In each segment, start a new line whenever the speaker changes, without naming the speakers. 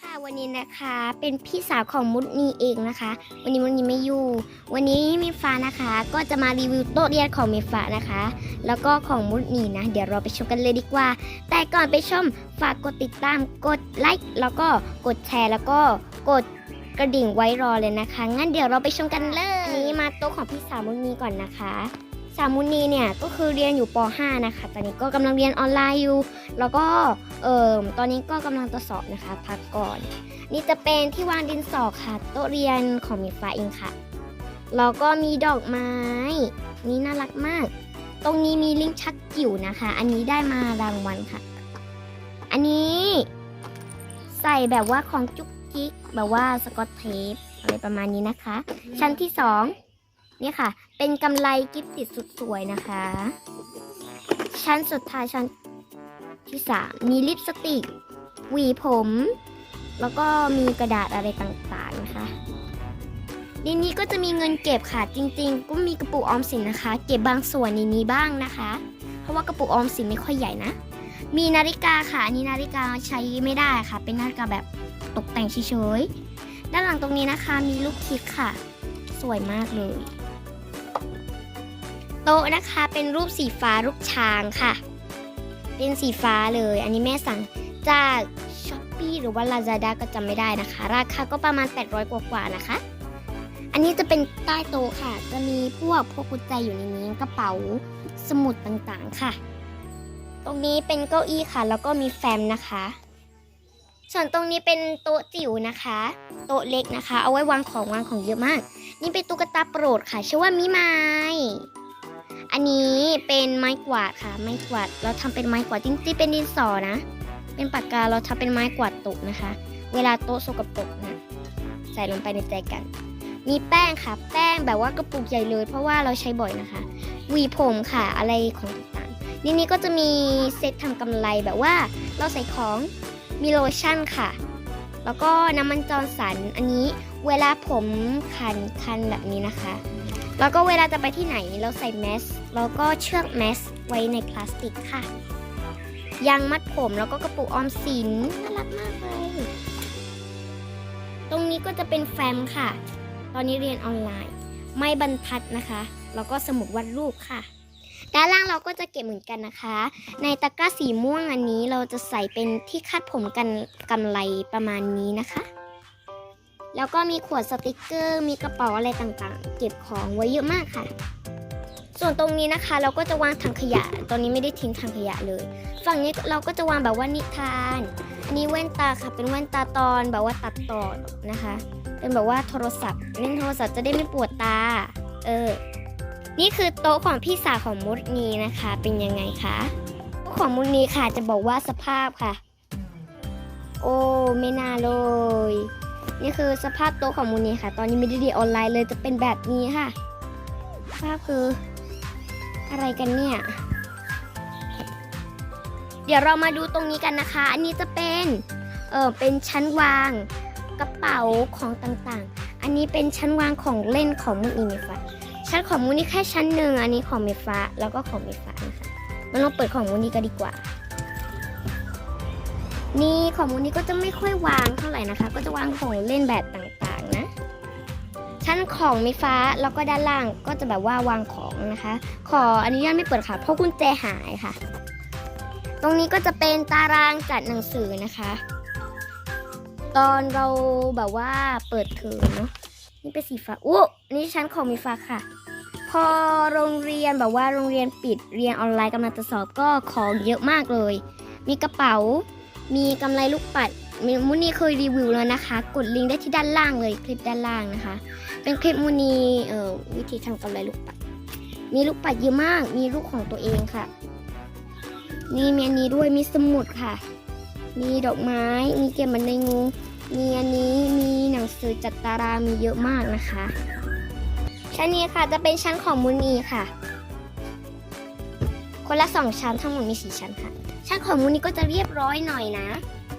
ค่ะวันนี้นะคะเป็นพี่สาวของมุดนีเองนะคะ วันนี้มุดนีไม่อยู่ วันนี้มีฟ้านะคะ ก็จะมารีวิวโต๊ะเรียนของมีฟ้านะคะ แล้วก็ของมุดนีนะ เดี๋ยวเราไปชมกันเลยดีกว่า แต่ก่อนไปชมฝากกดติดตามกดไลค์แล้วก็กดแชร์แล้วก็กดกระดิ่งไว้รอเลยนะคะ งั้นเดี๋ยวเราไปชมกันเลยนนี้มาโต๊ะของพี่สาวมุดนีก่อนนะคะ สามุนีเนี่ยก็คือเรียนอยู่ป .5 นะคะ ตอนนี้ก็กำลังเรียนออนไลน์อยู่ แล้วก็เอ่อตอนนี้ก็กำลังจะสอบนะคะ พักก่อน นี่จะเป็นที่วางดินสอค่ะ โต๊ะเรียนของมีฟ้าเองค่ะ แล้วก็มีดอกไม้ นี่น่ารักมาก ตรงนี้มีลิ้นชักจิ๋วนะคะ อันนี้ได้มารางวัลค่ะ อันนี้ ใส่แบบว่าของจุกจิกแบบว่าสกอตเทปอะไรประมาณนี้นะคะ ชั้นที่สอง นี่ค่ะ เป็นกำไลกิฟติดสุดสวยนะคะ ชั้นสุดท้ายชั้นที่สามมีลิปสติกหวีผม แล้วก็มีกระดาษอะไรต่างๆนะคะในนี้ก็จะมีเงินเก็บค่ะจริง ๆ ก็มีกระปุกออมสินนะคะ เก็บบางส่วนในนี้บ้างนะคะ เพราะว่ากระปุกออมสินไม่ค่อยใหญ่นะ มีนาฬิกาค่ะอันนี้นาฬิกาใช้ไม่ได้ค่ะ เป็นนาฬิกาแบบตกแต่งเฉยๆด้านหลังตรงนี้นะคะมีลูกคิดค่ะ สวยมากเลย โต๊ะนะคะเป็นรูปสีฟ้ารูปช้างค่ะ เป็นสีฟ้าเลย อันนี้แม่สั่งจากช้อปปีหรือว่า Lazada ก็จำไม่ได้นะคะ ราคาก็ประมาณ 800 กว่าๆนะคะ อันนี้จะเป็นใต้โต๊ะค่ะ จะมีพวกพวกกุญแจอยู่ในนี้กระเป๋าสมุดต่างๆค่ะ ตรงนี้เป็นเก้าอี้ค่ะ แล้วก็มีแฟ้มนะคะ ส่วนตรงนี้เป็นโต๊ะจิ๋วนะคะ โต๊ะเล็กนะคะ เอาไว้วางของวางของเยอะมาก นี่เป็นตุ๊กตาโปรดค่ะชื่อว่ามิไมาย อันนี้เป็นไม้กวาดค่ะ ไม้กวาดเราทำเป็นไม้กวาดจริงๆเป็นดินสอนะ เป็นปากกาเราทำเป็นไม้กวาดต๊ะนะคะ เวลาโต๊ะสกปรกนะใส่ลงไปในใจกัน มีแป้งค่ะ แป้งแบบว่ากระปุกใหญ่เลย เพราะว่าเราใช้บ่อยนะคะหวีผมค่ะอะไรของต่างๆนี่นี่ก็จะมีเซตทำกำไรแบบว่าเราใส่ของมีโลชั่นค่ะ แล้วก็น้ำมันจอร์นสันอันนี้เวลาผมคันคันแบบนี้นะคะ แล้วก็เวลาจะไปที่ไหนเราใส่แมส แล้วก็เชือกแมสไว้ในพลาสติกค่ะ ยางมัดผมแล้วก็กระปุกออมสินน่ารักมากเลย ตรงนี้ก็จะเป็นแฟ้มค่ะ ตอนนี้เรียนออนไลน์ ไม่บรรทัดนะคะ แล้วก็สมุดวาดรูปค่ะ ด้านล่างเราก็จะเก็บเหมือนกันนะคะ ในตะกร้าสีม่วงอันนี้เราจะใส่เป็นที่คาดผมกันกำไรประมาณนี้นะคะแล้วก็มีขวดสติกเกอร์ มีกระเป๋าอะไรต่างๆ เก็บของไว้เยอะมากค่ะ ส่วนตรงนี้นะคะเราก็จะวางถังขยะ ตอนนี้ไม่ได้ทิ้งถังขยะเลย ฝั่งนี้เราก็จะวางแบบว่านิทานอันนี้แว่นตาค่ะ เป็นแว่นตาตอนแบบว่าตัดต่อนะคะ เป็นแบบว่าโทรศัพท์เล่นโทรศัพท์จะได้ไม่ปวดตา เออ นี่คือโต๊ะของพี่สาวของมุดนีนะคะ เป็นยังไงคะโต๊ะของมุดนีค่ะจะบอกว่าสภาพค่ะ โอ้ไม่น่าเลย นี่คือสภาพโต๊ะของมุนีค่ะ ตอนนี้ไม่ได้เรียนออนไลน์เลยจะเป็นแบบนี้ค่ะสภาพคือ อะไรกันเนี่ย เดี๋ยวเรามาดูตรงนี้กันนะคะ อันนี้จะเป็น เออเป็นชั้นวางกระเป๋าของต่างๆ อันนี้เป็นชั้นวางของเล่นของมุนีเมฟ้าชั้นของมุนีแค่ชั้นหนึ่ง อันนี้ของเมฟ้า แล้วก็ของเมฟ้านะคะมาลองเปิดของมุนีกันดีกว่า นี่ของมุนีก็จะไม่ค่อยวางเท่าไหร่นะคะ ก็จะวางของเล่นแบบต่างๆ ชั้นของเมฟ้าแล้วก็ด้านล่างก็จะแบบว่าวางของนะคะ ขออนุญาตไม่เปิดค่ะ เพราะกุญแจหายค่ะ ตรงนี้ก็จะเป็นตารางจัดหนังสือนะคะ ตอนเราแบบว่าเปิดเทอมเนาะนี่เป็นสีฟ้าอู้นี่ชั้นของมีฟ้าค่ะ พอโรงเรียนแบบว่าโรงเรียนปิดเรียนออนไลน์กำลังจะสอบก็ของเยอะมากเลย มีกระเป๋า มีกำไรลูกปัด มมุนีเคยรีวิวแล้วนะคะ กดลิงก์ได้ที่ด้านล่างเลยคลิปด้านล่างนะคะ เป็นคลิปมุนีเอ่อวิธีทำกำไรลูกปัด มีลูกปัดเยอะมาก มีลูกของตัวเองค่ะนี่มีอันนี้ด้วยมีสมุดค่ะ มีดอกไม้ มีเกมบันไดงูมีอันนี้มีหนังสือจัดตารางมีเยอะมากนะคะ ชั้นนี้ค่ะจะเป็นชั้นของมุนีค่ะ คนละสองชั้นทั้งหมดมีสี่ชั้นค่ะ ชั้นของมุนีก็จะเรียบร้อยหน่อยนะ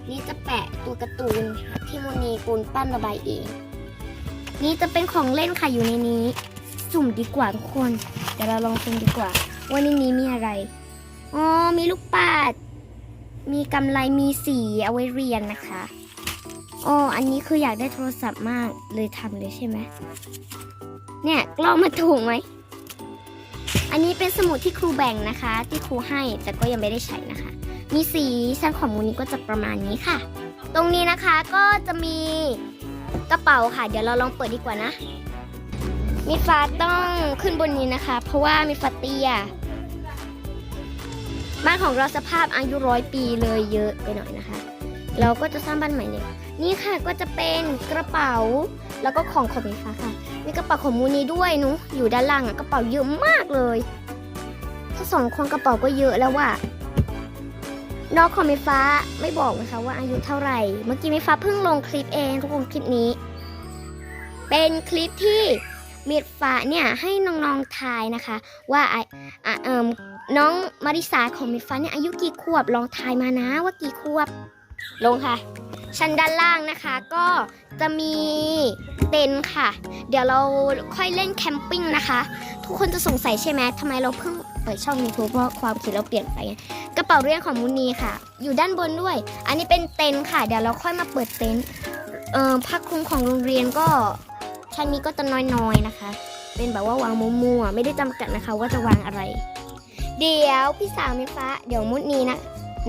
นี่จะแปะตัวการ์ตูนที่มุนีปูนปั้นระบายเอง นี่จะเป็นของเล่นค่ะอยู่ในนี้ สุ่มดีกว่าทุกคน เดี๋ยวเราลองสุ่มดีกว่า ว่าในนี้มีอะไร อ๋อ มีลูกปัด มีกำไรมีสีเอาไว้เรียนนะคะ อ๋อ อันนี้คืออยากได้โทรศัพท์มากเลยทำเลยใช่ไหม เนี่ยกล้องมาถูกไหมอันนี้เป็นสมุดที่ครูแบ่งนะคะ ที่ครูให้แต่ก็ยังไม่ได้ใช้นะคะ มีสีชั้นของมูนี้ก็จะประมาณนี้ค่ะ ตรงนี้นะคะก็จะมีกระเป๋าค่ะ เดี๋ยวเราลองเปิดดีกว่านะ มีฟ้าต้องขึ้นบนนี้นะคะ เพราะว่ามีฟ้าเตียบ้านของเราสภาพอายุร้อยปีเลยเยอะไปหน่อยนะคะ เราก็จะสร้างบ้านใหม่เลยนี่ค่ะก็จะเป็นกระเป๋าแล้วก็ของของมีฟ้าค่ะ มีกระเป๋าของมูนี้ด้วยนูอยู่ด้านล่างอะกระเป๋าเยอะมากเลย ถ้าสองคนกระเป๋าก็เยอะแล้วว่ะ น้องของมีฟ้าไม่บอกนะคะว่าอายุเท่าไหร่ เมื่อกี้มีฟ้าเพิ่งลงคลิปเองทุกคนคลิปนี้ เป็นคลิปที่มีฟ้าเนี่ยให้น้องๆทายนะคะ ว่าไอะอ่อน้องมาริสาของมีฟ้าเนี่ยอายุกี่ขวบลองทายมานะว่ากี่ขวบ ลงค่ะ ชั้นด้านล่างนะคะก็จะมีเต็นท์ค่ะ เดี๋ยวเราค่อยเล่นแคมปิ้งนะคะ ทุกคนจะสงสัยใช่ไหมทำไมเราเพิ่งเปิดช่อง YouTube เพราะความคิดเราเปลี่ยนไป ป๋าเรียนของมุนีค่ะ อยู่ด้านบนด้วย อันนี้เป็นเต็นท์ค่ะ เดี๋ยวเราค่อยมาเปิดเต็นท์เอ่อผ้าคลุมของโรงเรียนก็ชั้นนี้ก็จะน้อยๆนะคะ เป็นแบบว่าวางมั่วๆไม่ได้จำกัดนะคะ ว่าจะวางอะไร เดี๋ยวพี่สาวมิฟ้า เดี๋ยวมุดนี้นะ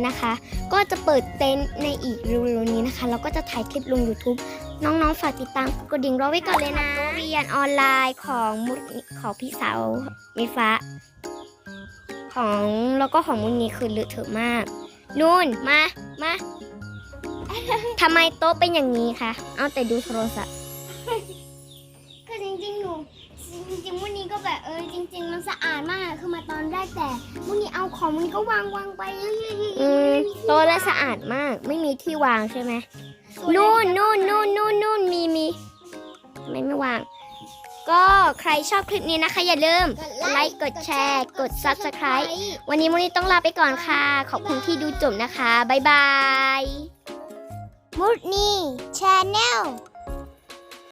นะคะ ก็จะเปิดเต็นท์ในอีกเร็วๆนี้นะคะแล้วก็จะถ่ายคลิปลง YouTube น้องๆฝากติดตามกดดิ่งรอไว้ก่อนเลยนะเรียนออนไลน์ของมุดของพี่สาวมิฟ้า ของแล้วก็ของมุนนี้คือเลอะเทอะมาก นู่นมามาทำไมโต๊ะเป็นอย่างนี้คะ เอาแต่ดูโทรศัพท์
ก็จริงๆหนูจริงๆวันนี้ก็แบบเออจริง ๆ มันสะอาดมากคือมาตอนแรกแต่วันนี้เอาของมันก็วางวางไปเรื่อยๆ
อืมโต๊ะน่าสะอาดมากไม่มีที่วางใช่ไหมนู่นนู่นนู่นนู่นนู่นมีมีทำไมไม่วาง ก็ใครชอบคลิปนี้นะคะ อย่าลืมกดไลค์กดแชร์ กด Subscribe วันนี้มุนีต้องลาไปก่อนค่ะ ขอบคุณที่ดูจบนะคะ บ๊ายบาย
มุดนี่ชาแนล